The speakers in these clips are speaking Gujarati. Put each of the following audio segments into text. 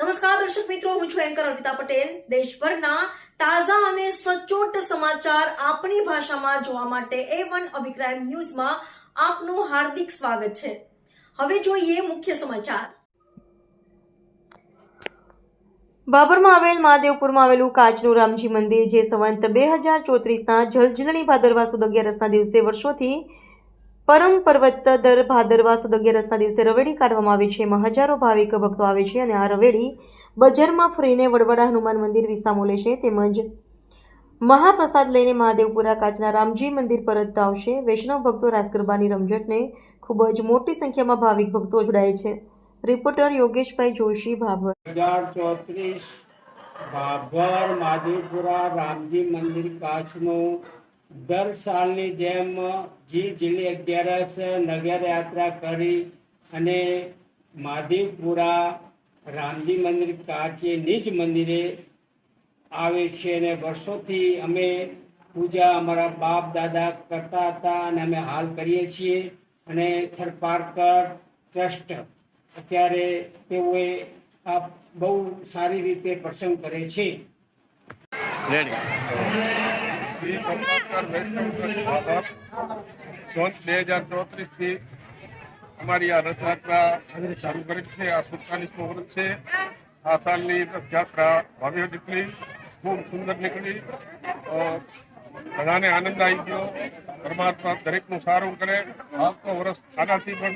નમસ્કાર, દર્શક મિત્રો, હું છું એન્કર અર્પિતા પટેલ. દેશભરના તાજા અને સચોટ સમાચાર આપણી ભાષામાં જોવા માટે એ વન અભિપ્રાય ન્યૂઝમાં આપનું હાર્દિક સ્વાગત છે. હવે જોઈએ મુખ્ય સમાચાર. બાબરમાં આવેલ મહાદેવપુરમાં આવેલું કાચનું રામજી મંદિર, જે સંવંત બે હજાર ચોત્રીસના જલજલણી ભાદરવા સુદ અગિયારસના દિવસે વર્ષોથી પરમ પર્વત દર ભાદરવા સુદ અગિયારસના દિવસે રવેડી કાઢવામાં આવે છે. એમાં હજારો ભાવિક ભક્તો આવે છે અને આ રવેડી બજારમાં ફરીને વડવડા હનુમાન મંદિર વિસામો લેશે તેમજ મહાપ્રસાદ લઈને મહાદેવપુરા કાચના રામજી મંદિર પરત આવશે. વૈષ્ણવ ભક્તો રાસ ગરબાની રમઝટને ખૂબ જ મોટી સંખ્યામાં ભાવિક ભક્તો જોડાય છે. રિપોર્ટર યોગેશભાઈ જોશી, ભાભર. હજાર ચોત્રીસ ભાભર મહાદેવપુરા રામજી મંદિર કાચનું દર સાલની જેમ જી જિલ્લી અગિયારસ નગર યાત્રા કરી અને માધીપુરા રામજી મંદિર કાચે નિજ મંદિરે આવે છે અને વર્ષોથી અમે પૂજા અમારા બાપ દાદા કરતા હતા અને અમે હાલ કરીએ છીએ અને થરપારકર ટ્રસ્ટ અત્યારે તેઓએ આ બહુ સારી રીતે પ્રસંગ કરે છે. શ્રી પદ્માકર વૈષ્ણવ સોન બે હજાર ચોત્રીસથી અમારી આ રથયાત્રા ચાલુ કરી છે. આ સુડતાલીસમો વર્ષ છે. આ સાલની રથયાત્રા ભવ્ય નીકળી ખૂબ સુંદર નીકળી. ઘણાને આનંદ આવી ગયો. પરમાત્મા દરેકનું સારું કરે. આવતો વર્ષ આનાથી પણ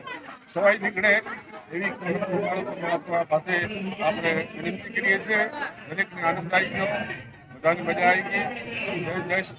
સવાઈ નીકળે એવી પરમાત્મા પાસે આપણે વિનંતી કરીએ છીએ. દરેકને આનંદ આવી ગયો. બધાને મજા આવી ગઈ જય જય.